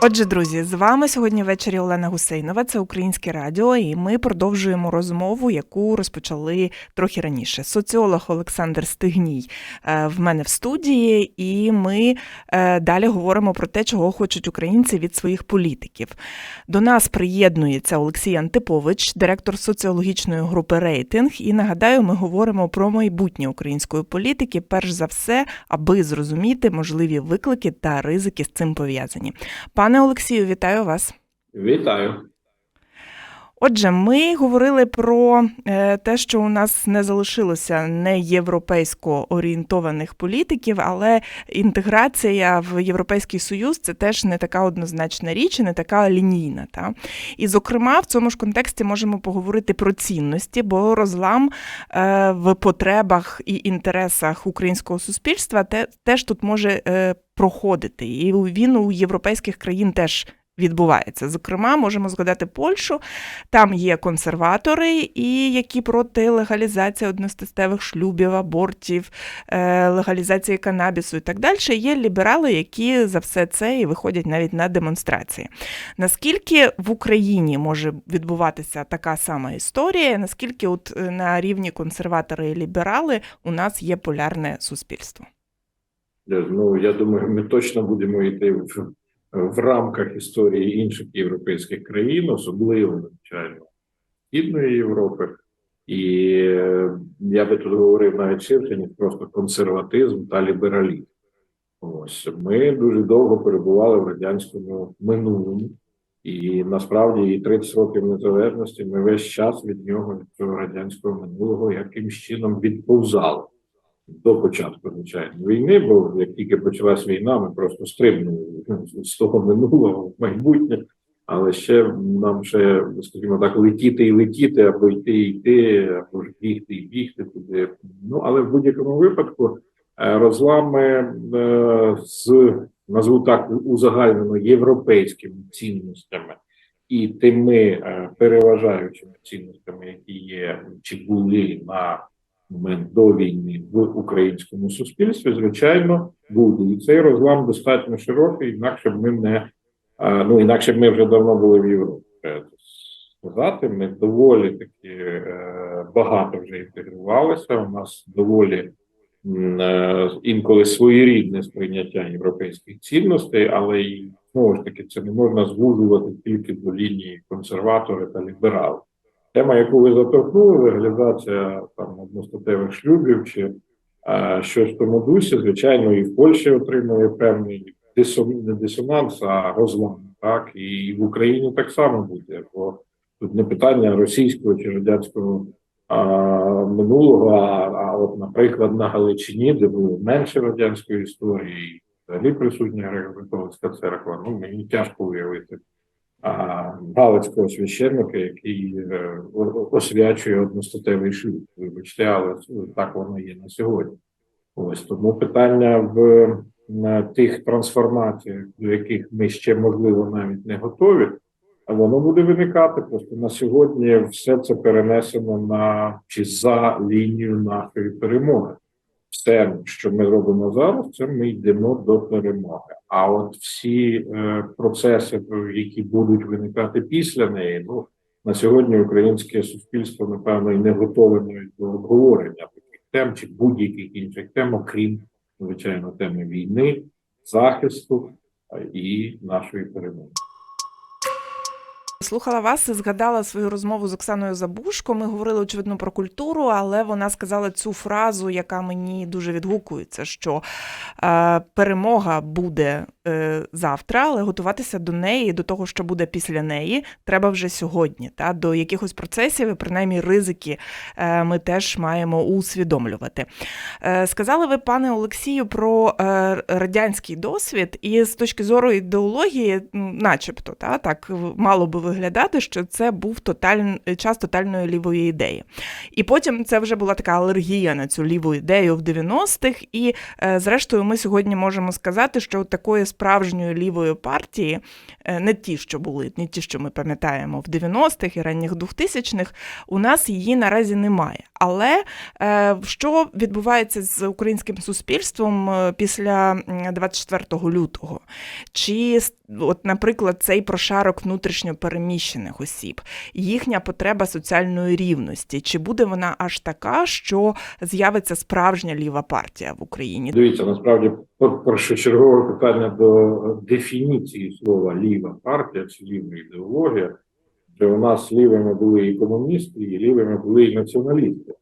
Отже, друзі, з вами сьогодні ввечері Олена Гусейнова. Це українське радіо, і ми продовжуємо розмову, яку розпочали трохи раніше. Соціолог Олександр Стигній е, в мене в студії, і ми е, далі говоримо про те, чого хочуть українці від своїх політиків. До нас приєднується Олексій Антипович, директор соціологічної групи Рейтинг. І нагадаю, ми говоримо про майбутнє української політики, перш за все, аби зрозуміти можливі виклики та ризики з цим пов'язані. Пане Олексію, вітаю вас. Вітаю. Отже, ми говорили про е, те, що у нас не залишилося не європейсько орієнтованих політиків, але інтеграція в Європейський Союз це теж не така однозначна річ, не така лінійна. Та? І, зокрема, в цьому ж контексті можемо поговорити про цінності, бо розлам е, в потребах і інтересах українського суспільства те, теж тут може е, проходити. І він у європейських країн теж відбувається. Зокрема, можемо згадати Польщу. Там є консерватори, і які проти легалізації одностатевих шлюбів, абортів, е, легалізації канабісу і так далі. Є ліберали, які за все це і виходять навіть на демонстрації. Наскільки в Україні може відбуватися така сама історія? Наскільки, от е, на рівні консерватори і ліберали у нас є полярне суспільство? Ну я думаю, ми точно будемо йти в, в рамках історії інших європейських країн, особливо звичайно Східної Європи. І е, я би тут говорив навіть ширше, ніж просто консерватизм та лібералізм. Ось ми дуже довго перебували в радянському минулому, і насправді і 30 років незалежності ми весь час від нього, від цього радянського минулого, якимсь чином відповзали до початку звичайно війни, бо як тільки почалась війна, ми просто стрибнули з того минулого в майбутнє, але ще нам ще, скажімо так, летіти і летіти, або йти і йти, або ж бігти і бігти туди. Ну але в будь-якому випадку е, розлами е, з назву так узагальнено європейськими цінностями. І тими е, переважаючими цінностями, які є чи були на момент до війни в українському суспільстві, звичайно, буде. І цей розлам достатньо широкий, інакше б ми не ну інакше б ми вже давно були в Європі. Сказати, ми доволі таки е, багато вже інтегрувалися. У нас доволі е, інколи своєрідне сприйняття європейських цінностей, але і знову ж таки це не можна звужувати тільки до лінії консерватори та ліберали. Тема, яку ви заторкнули, легалізація там одностатевих шлюбів чи а, щось в тому дусі, звичайно, і в Польщі отримує певний дисонанс, не дисонанс, а розлам. Так і в Україні так само буде, бо тут не питання російського чи радянського а, минулого. А, а от, наприклад, на Галичині, де було менше радянської історії, взагалі присутня греко-католицька церква. Ну мені тяжко уявити галицького священника, який е, освячує одностатевий шлюб. Вибачте, але так воно є на сьогодні. Ось тому питання в тих трансформаціях, до яких ми ще можливо навіть не готові, воно буде виникати. Просто на сьогодні все це перенесено на чи за лінію нашої перемоги все, що ми робимо зараз, це ми йдемо до перемоги. А от всі е, процеси, які будуть виникати після неї, ну на сьогодні українське суспільство напевно і не готове навіть до обговорення таких тем чи будь-яких інших тем, окрім звичайно, теми війни, захисту і нашої перемоги. Слухала вас і згадала свою розмову з Оксаною Забушко. Ми говорили очевидно про культуру, але вона сказала цю фразу, яка мені дуже відгукується: що е, перемога буде е, завтра, але готуватися до неї, до того, що буде після неї, треба вже сьогодні. Та до якихось процесів, і принаймні ризики е, ми теж маємо усвідомлювати. Е, сказали ви, пане Олексію, про е, радянський досвід, і з точки зору ідеології, начебто, та так мало би виглядати що це був тоталь... час тотальної лівої ідеї. І потім це вже була така алергія на цю ліву ідею в 90-х. І, е, зрештою, ми сьогодні можемо сказати, що такої справжньої лівої партії, е, не ті, що були, не ті, що ми пам'ятаємо в 90-х і ранніх 2000-х, у нас її наразі немає. Але е, що відбувається з українським суспільством після 24 лютого? Чи, от, наприклад, цей прошарок внутрішньо переміщених осіб, їхня потреба соціальної рівності, чи буде вона аж така, що з'явиться справжня ліва партія в Україні? Дивіться, насправді пер- першочергове питання до дефініції слова ліва партія чи ліва ідеологія. Що у нас лівими були і комуністи, і лівими були і націоналісти.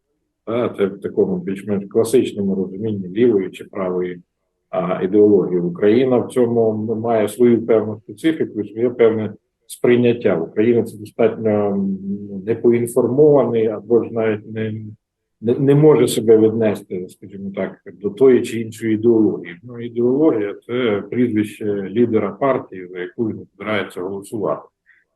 Це в такому більш-менш класичному розумінні лівої чи правої а, ідеології. Україна в цьому має свою певну специфіку, своє певне сприйняття. Україна це достатньо непоінформований або ж навіть не, не може себе віднести, скажімо так, до тої чи іншої ідеології. Ну, ідеологія це прізвище лідера партії, за яку він збирається голосувати.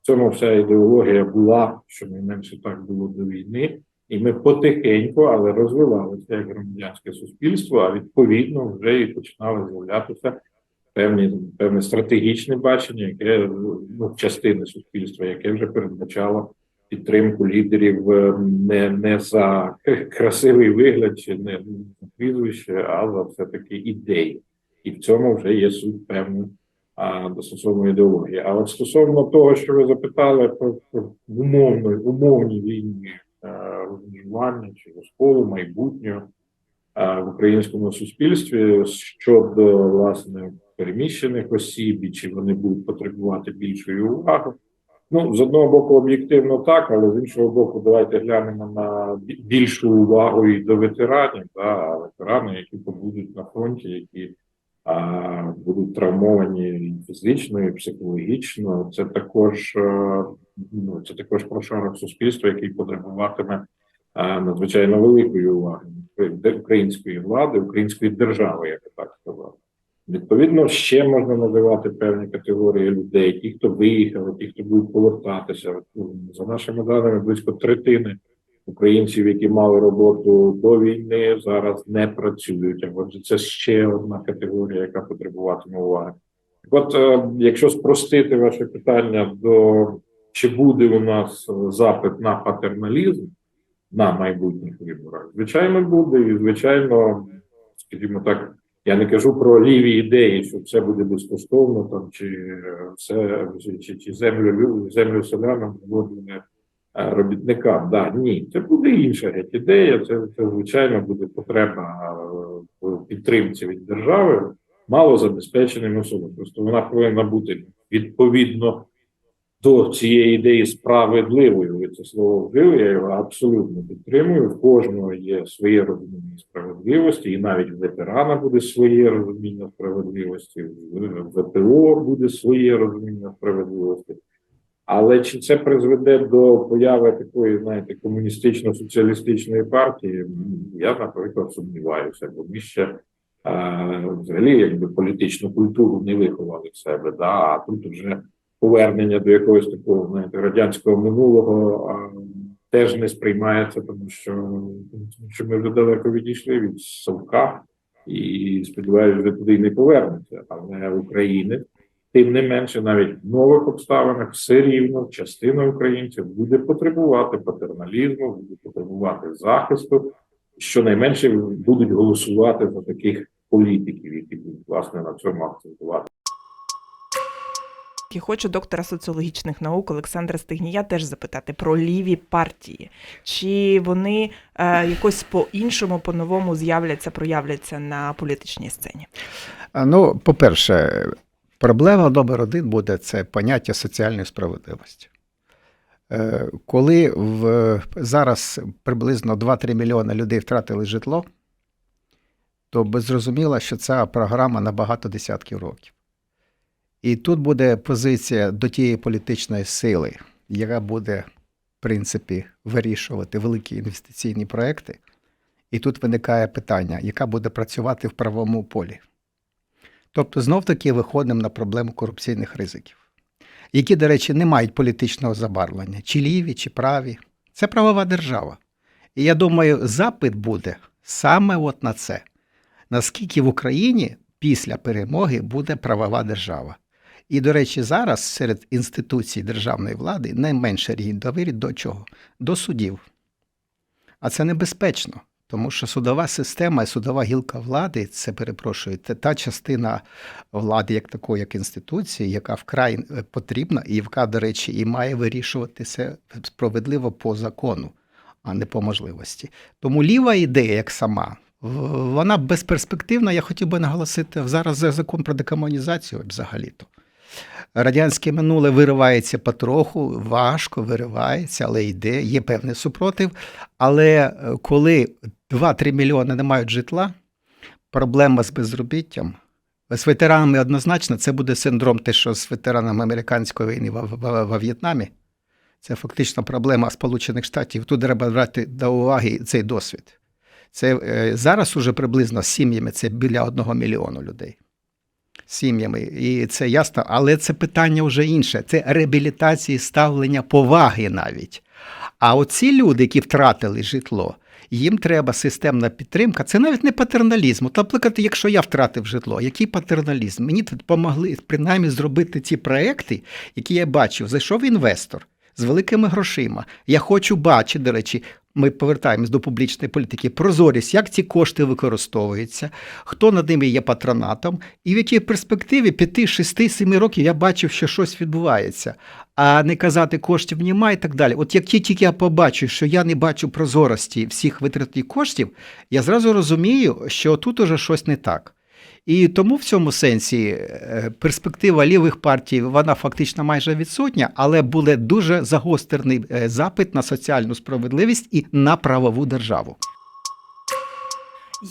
В цьому вся ідеологія була, що найменше так було до війни, і ми потихеньку, але розвивалися як громадянське суспільство, а відповідно вже і починали з'являтися певні певне стратегічне бачення, яке ну, частини суспільства, яке вже передбачало підтримку лідерів е, не, не за красивий вигляд чи не прізвище, а за все таки ідеї. І в цьому вже є суть певна стосовно ідеології. А от стосовно того, що ви запитали про, умовну, умовні війні е, розмежування чи розколу майбутнього е, в українському суспільстві щодо власне переміщених осіб, і чи вони будуть потребувати більшої уваги. Ну, з одного боку, об'єктивно так, але з іншого боку, давайте глянемо на більшу увагу і до ветеранів, да, ветерани, які побудуть на фронті, які а, будуть травмовані фізично, і психологічно. Це також е, ну, це також прошарок суспільства, який потребуватиме а, надзвичайно великої уваги української влади, української держави, як так сказав. Відповідно, ще можна називати певні категорії людей: ті, хто виїхали, ті, хто будуть повертатися. За нашими даними, близько третини українців, які мали роботу до війни, зараз не працюють. А отже, це ще одна категорія, яка потребуватиме уваги. От, е, якщо спростити ваше питання до чи буде у нас е, запит на патерналізм на майбутніх виборах, звичайно, буде, і звичайно, скажімо так. Я не кажу про ліві ідеї, що все буде безкоштовно, там чи е, все чи, чи, землю лю- землю селянам зводили е, робітникам. Да, ні, це буде інша геть ідея. Це, це звичайно буде потреба е, підтримці від держави мало забезпеченим особам. Просто вона повинна бути відповідно до цієї ідеї справедливою. Ви це слово вжили, я його абсолютно підтримую. В кожного є своє розуміння справедливості, і навіть в ветерана буде своє розуміння справедливості, в ВПО буде своє розуміння справедливості. Але чи це призведе до появи такої, знаєте, комуністично-соціалістичної партії? Я, наприклад, сумніваюся, бо ми ще е, взагалі якби політичну культуру не виховали в себе. Да? А тут вже повернення до якогось такого знаєте, радянського минулого а, теж не сприймається, тому що, тому що ми вже далеко відійшли від совка і сподіваюся, вже туди й не повернеться. Але України, тим не менше, навіть в нових обставинах все рівно частина українців буде потребувати патерналізму, буде потребувати захисту. Щонайменше будуть голосувати за таких політиків, які будуть власне на цьому акцентувати. І хочу доктора соціологічних наук Олександра Стигнія теж запитати про ліві партії. Чи вони е, якось по-іншому, по-новому з'являться, проявляться на політичній сцені? Ну, по-перше, проблема номер один буде це поняття соціальної справедливості. Е, Коли в, зараз приблизно 2-3 мільйони людей втратили житло, то зрозуміло, що ця програма на багато десятків років. І тут буде позиція до тієї політичної сили, яка буде, в принципі, вирішувати великі інвестиційні проекти. І тут виникає питання, яка буде працювати в правовому полі. Тобто, знов таки виходимо на проблему корупційних ризиків. які, до речі, не мають політичного забарвлення, чи ліві, чи праві. Це правова держава. І я думаю, запит буде саме от на це. Наскільки в Україні після перемоги буде правова держава. І, до речі, зараз серед інституцій державної влади найменше рівень довіри до чого? До судів. А це небезпечно, тому що судова система і судова гілка влади це перепрошую, це та частина влади, як такої, як інституції, яка вкрай е, потрібна, і яка, до речі, і має вирішуватися справедливо по закону, а не по можливості. Тому ліва ідея, як сама, вона безперспективна. Я хотів би наголосити зараз за закон про декомунізацію взагалі-то. Радянське минуле виривається потроху, важко виривається, але йде, є певний супротив. Але е, коли 2-3 мільйони не мають житла, проблема з безробіттям. З ветеранами однозначно це буде синдром те, що з ветеранами американської війни во, В'єтнамі. Це фактично проблема Сполучених Штатів. Тут треба брати до уваги цей досвід. Це е, зараз уже приблизно з сім'ями це біля одного мільйону людей. Сім'ями. І це ясно, але це питання вже інше. Це реабілітації ставлення поваги навіть. А оці люди, які втратили житло, їм треба системна підтримка. Це навіть не патерналізм. От, наприклад, якщо я втратив житло, який патерналізм? Мені тут допомогли принаймні зробити ці проекти, які я бачив. Зайшов інвестор з великими грошима. Я хочу бачити, до речі, ми повертаємось до публічної політики, прозорість, як ці кошти використовуються, хто над ними є патронатом, і в якій перспективі 5, 6, 7 років я бачив, що щось відбувається, а не казати коштів нема і так далі. От як тільки я побачу, що я не бачу прозорості всіх витратних коштів, я зразу розумію, що тут уже щось не так. І тому в цьому сенсі е, перспектива лівих партій вона фактично майже відсутня, але буде дуже загострений е, запит на соціальну справедливість і на правову державу.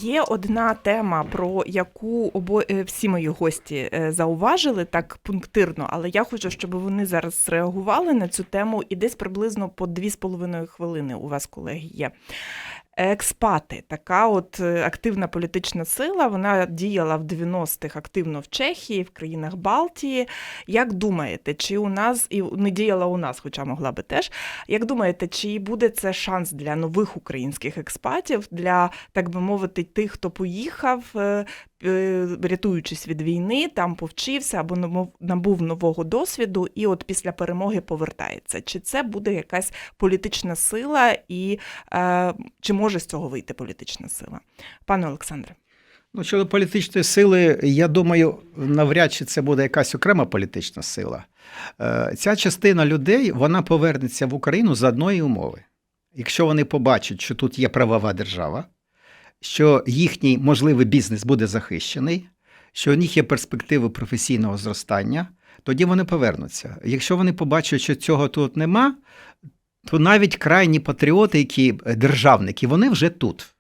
Є одна тема, про яку обо... е, всі мої гості зауважили так пунктирно, але я хочу, щоб вони зараз реагували на цю тему і десь приблизно по 2,5 хвилини у вас, колеги, є. Експати, така от е, активна політична сила, вона діяла в 90-х активно в Чехії, в країнах Балтії. Як думаєте, чи у нас і не діяла у нас, хоча могла би теж. Як думаєте, чи буде це шанс для нових українських експатів, для так би мовити, тих, хто поїхав, е, рятуючись від війни, там повчився або набув нового досвіду, і от після перемоги повертається? Чи це буде якась політична сила, і е, чи може з цього вийти політична сила? Пане Олександре. Ну, щодо політичної сили, я думаю, навряд чи це буде якась окрема політична сила. Е, Ця частина людей вона повернеться в Україну за одної умови. Якщо вони побачать, що тут є правова держава, що їхній можливий бізнес буде захищений, що у них є перспективи професійного зростання, тоді вони повернуться. Якщо вони побачать, що цього тут нема, то навіть крайні патріоти, які е, державники, вони вже тут.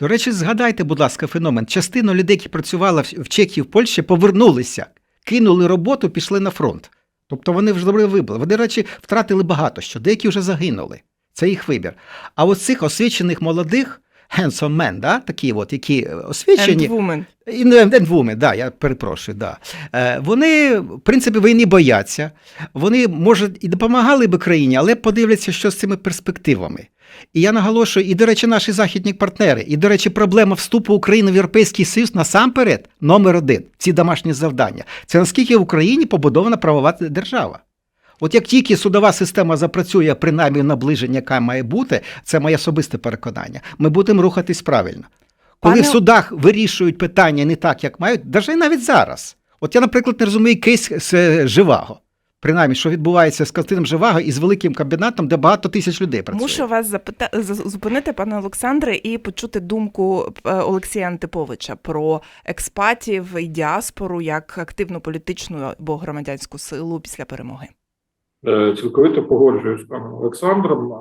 До речі, згадайте, будь ласка, феномен. Частина людей, які працювала в Чехії, в Польщі, повернулися, кинули роботу, пішли на фронт. Тобто вони вже зробили вибір. Вони, речі, втратили багато що, деякі вже загинули. Це їх вибір. А от цих освічених молодих handsome men, да, такі от, які е, освічені, And woman. і не and women, да, я перепрошую, да. Е, вони, в принципі, війни бояться. Вони, може, і допомагали би країні, але подивляться, що з цими перспективами. І я наголошую, і, до речі, наші західні партнери, і, до речі, проблема вступу України в Європейський Союз насамперед номер один ці домашні завдання. Це наскільки в Україні побудована правова держава. От як тільки судова система запрацює, принаймні наближення, яка має бути, це моє особисте переконання. Ми будемо рухатись правильно. Коли Пане- в судах вирішують питання не так, як мають, навіть навіть зараз. От я, наприклад, не розумію кейс з е, Живаго. Принаймні, що відбувається з Костином Живаго і з великим комбінатом, де багато тисяч людей працює. Мушу вас запита... зупинити, пане Олександре, і почути думку е, Олексія Антиповича про експатів і діаспору як активну політичну або громадянську силу після перемоги. Е, Цілковито погоджуюсь з паном Олександром.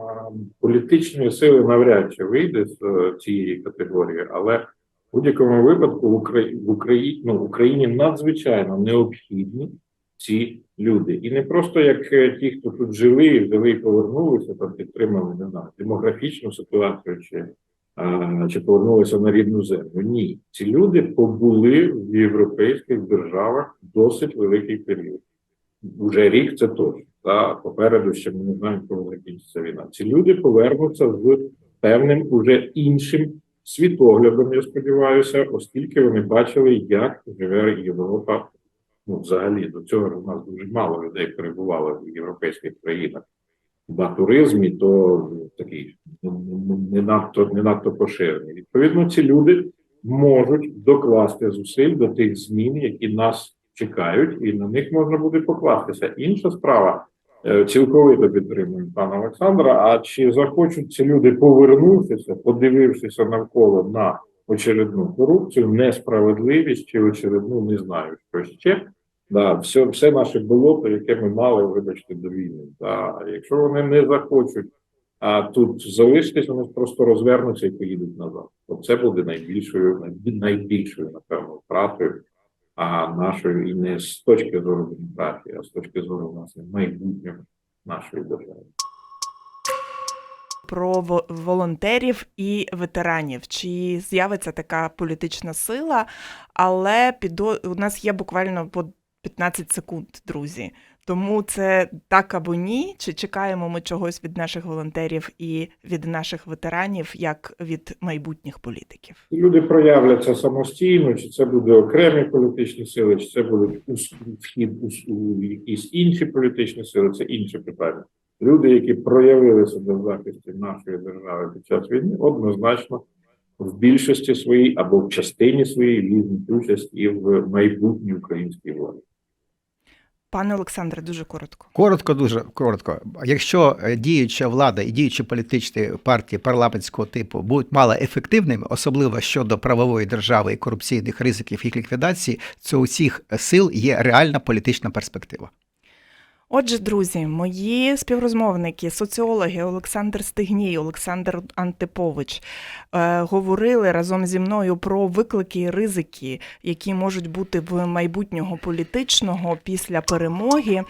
Політичної сили навряд чи вийде з е, цієї категорії, але в будь-якому випадку в Україні, в Україні, ну, в Україні надзвичайно необхідні ці люди. І не просто як е, ті, хто тут жили, взяли і повернулися, там підтримали не знаю, демографічну ситуацію чи, чи повернулися на рідну землю. Ні, ці люди побули в європейських державах досить великий період. Уже рік це точно. Та попереду ще ми не знаємо, коли закінчиться війна. Ці люди повернуться з певним уже іншим світоглядом, я сподіваюся, оскільки вони бачили, як живе Європа. Ну, взагалі, до цього у нас дуже мало людей перебувало в європейських країнах на туризмі, то такий ну, ну, не надто не надто поширений. Відповідно, ці люди можуть докласти зусиль до тих змін, які нас чекають, і на них можна буде покластися. Інша справа цілковито підтримую пана Олександра. А чи захочуть ці люди повернутися, подивившися навколо на очередну корупцію, несправедливість чи очередну, не знаю, що ще. Да, все, все наше болото, яке ми мали, вибачте, до війни. Да. Якщо вони не захочуть а тут залишитись, вони просто розвернуться і поїдуть назад. Оце буде найбільшою, найбільшою, напевно, втратою а нашої і не з точки зору демократії, а з точки зору власне майбутнього нашої держави. про во- волонтерів і ветеранів. Чи з'явиться така політична сила? Але підо... у нас є буквально по 15 секунд, друзі. Тому це так або ні. Чи чекаємо ми чогось від наших волонтерів і від наших ветеранів, як від майбутніх політиків? Люди проявляться самостійно, чи це буде окремі політичні сили, чи це буде вхід у, якісь інші політичні сили, це інше питання. Люди, які проявили себе в захисті нашої держави під час війни, однозначно в більшості своїй або в частині своїй візьмуть участь і в майбутній українській владі. Пане Олександре, дуже коротко. Коротко, дуже коротко. Якщо е, діюча влада і діючі політичні партії парламентського типу будуть мало ефективними, особливо щодо правової держави і корупційних ризиків їх ліквідації, то у цих сил є реальна політична перспектива. Отже, друзі, мої співрозмовники, соціологи Олександр Стигній, Олександр Антипович е, говорили разом зі мною про виклики і ризики, які можуть бути в майбутнього політичного після перемоги.